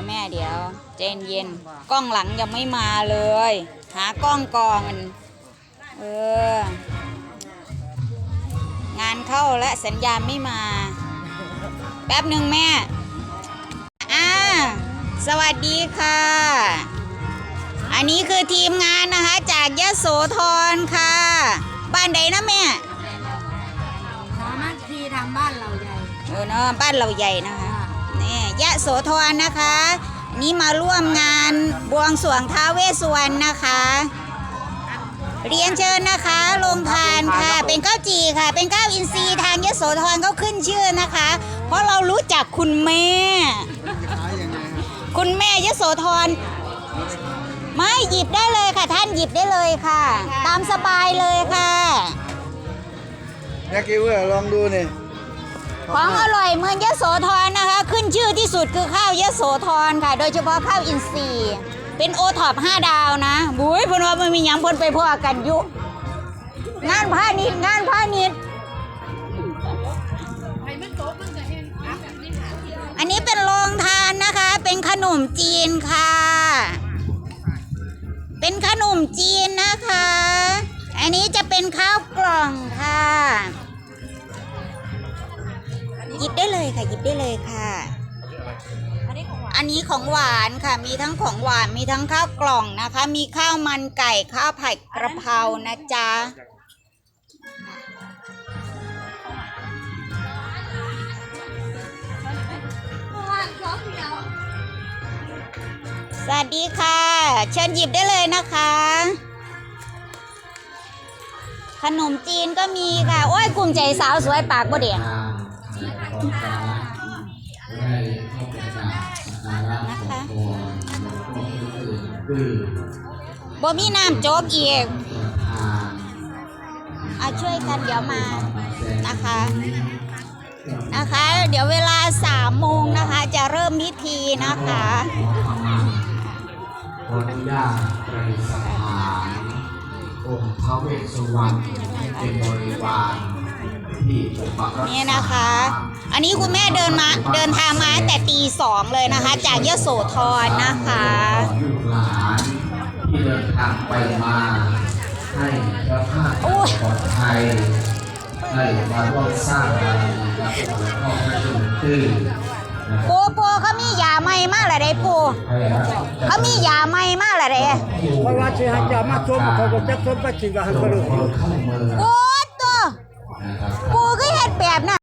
ยวแม่เดี๋ยวใจเย็นๆกล้องหลังยังไม่มาเลย หากล้องก่อน เออ งานเข้าและสัญญาณไม่มา แป๊บหนึ่งแม่ อ่า สวัสดีค่ะ อันนี้คือทีมงานนะคะ จากยะโสธรค่ะ บ้านใดนะแม่สามัคคีทำบ้านเราใหญ่เออเนาะบ้านเราใหญ่นะคะนี่ ยะโสธรนะคะ นี่มาร่วมงานบวงสรวงท้าวเวสสุวรรณนะคะ เรียนเชิญนะคะลงทานค่ะ เป็นข้าวจีค่ะ เป็นข้าวอินทรีย์ทางยะโสธรเขาขึ้นชื่อนะคะ เพราะเรารู้จักคุณแม่ คุณแม่ยะโสธรไม่หยิบได้เลยค่ะ ท่านหยิบได้เลยค่ะ ตามสบายเลยค่ะอยากกินเว้ยลองดูนี่ของอร่อยเมืองยะโสธรนะคะขึ้นชื่อ ที่สุดคือข้าวยะโสธรค่ะ โดยเฉพาะข้าวอินทรีย์เป็นโอท็อป5ดาวนะบุ้ยเพนว่ามันมีหยังเพนไปพ่อกันอยุงานพาณิชย์งานพาณิชย์อันนี้เป็นโรงทานนะคะ เป็นขนมจีนค่ะ เป็นขนมจีนนะคะ อันนี้จะเป็นข้าวกล่องค่ะ หยิบได้เลยค่ะ หยิบได้เลยค่ะ อันนี้ของหวานค่ะ มีทั้งของหวาน มีทั้งข้าวกล่องนะคะ มีข้าวมันไก่ ข้าวผัดกระเพรานะจ๊ะ สวัสดีค่ะ เชิญหยิบได้เลยนะคะ ขนมจีนก็มีค่ะ โอ้ยกลุ่มใจสาวสวยปากบ่เดียง บ่มีน้ำโจ๊กอีกอาช่วยกันเดี๋ยวมานะคะ นะคะ เดี๋ยวเวลาสามโมงนะคะ จะเริ่มพิธีนะคะขออนุญาตประดิษฐานองค์พระเวสสุวรรณให้เป็นบริวาร ที่ปกปักรักษานี่นะคะ อันนี้คุณแม่เดินมาเดินทางมาตั้งแต่ตีสองเลยนะคะ จากยโสธรนะคะลูกหลานที่เดินทางไปมาให้พระธาตุโอ้ยปลอดภัยได้มาร่วมสร้างบารมีกับหลวงพ่อพระจุลตื้อนะครับปูปูเขามียาใหม่มากเลยเด้ปูให้รับเขามียาใหม่มากเลยเด้เพราะว่าสิให้เจะมาชมเขาก็จะชมไปสิว่าให้เขาดูเข้าเมืองปูตัว นะครับ ปูก็เห็ดแบบนั้น